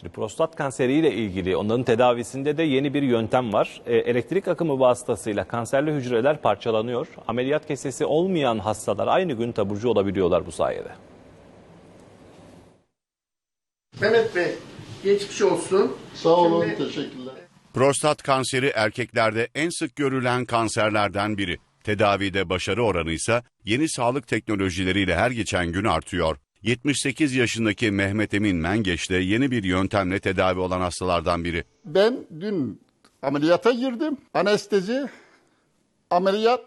Şimdi prostat kanseriyle ilgili onların tedavisinde de yeni bir yöntem var. E, elektrik akımı vasıtasıyla kanserli hücreler parçalanıyor. Ameliyat kesesi olmayan hastalar aynı gün taburcu olabiliyorlar bu sayede. Mehmet Bey geçmiş olsun. Sağ olun, Şimdi- teşekkürler. Prostat kanseri erkeklerde en sık görülen kanserlerden biri. Tedavide başarı oranı ise yeni sağlık teknolojileriyle her geçen gün artıyor. 78 yaşındaki Mehmet Emin Mengeç de yeni bir yöntemle tedavi olan hastalardan biri. Ben dün ameliyata girdim. Anestezi, ameliyat,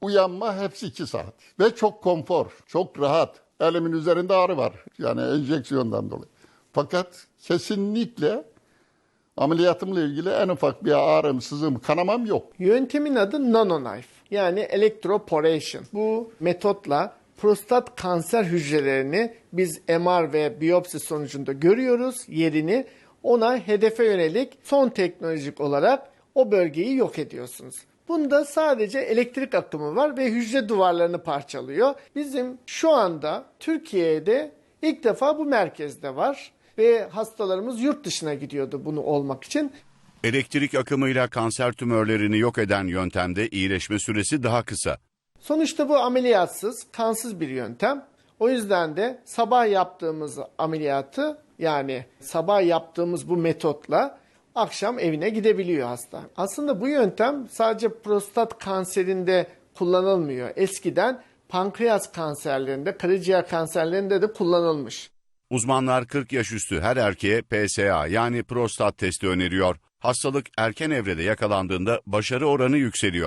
uyanma hepsi iki saat. Ve çok konfor, çok rahat. Elimin üzerinde ağrı var. Yani enjeksiyondan dolayı. Fakat kesinlikle ameliyatımla ilgili en ufak bir ağrım, sızım, kanamam yok. Yöntemin adı nanoknife yani electroporation. Bu metotla prostat kanser hücrelerini biz MR ve biyopsi sonucunda görüyoruz yerini. Ona hedefe yönelik son teknolojik olarak o bölgeyi yok ediyorsunuz. Bunda sadece elektrik akımı var ve hücre duvarlarını parçalıyor. Bizim şu anda Türkiye'de ilk defa bu merkezde var ve hastalarımız yurt dışına gidiyordu bunu olmak için. Elektrik akımıyla kanser tümörlerini yok eden yöntemde iyileşme süresi daha kısa. Sonuçta bu ameliyatsız, kansız bir yöntem. O yüzden de sabah yaptığımız ameliyatı yani sabah yaptığımız bu metotla akşam evine gidebiliyor hasta. Aslında bu yöntem sadece prostat kanserinde kullanılmıyor. Eskiden pankreas kanserlerinde, karaciğer kanserlerinde de kullanılmış. Uzmanlar 40 yaş üstü her erkeğe PSA yani prostat testi öneriyor. Hastalık erken evrede yakalandığında başarı oranı yükseliyor.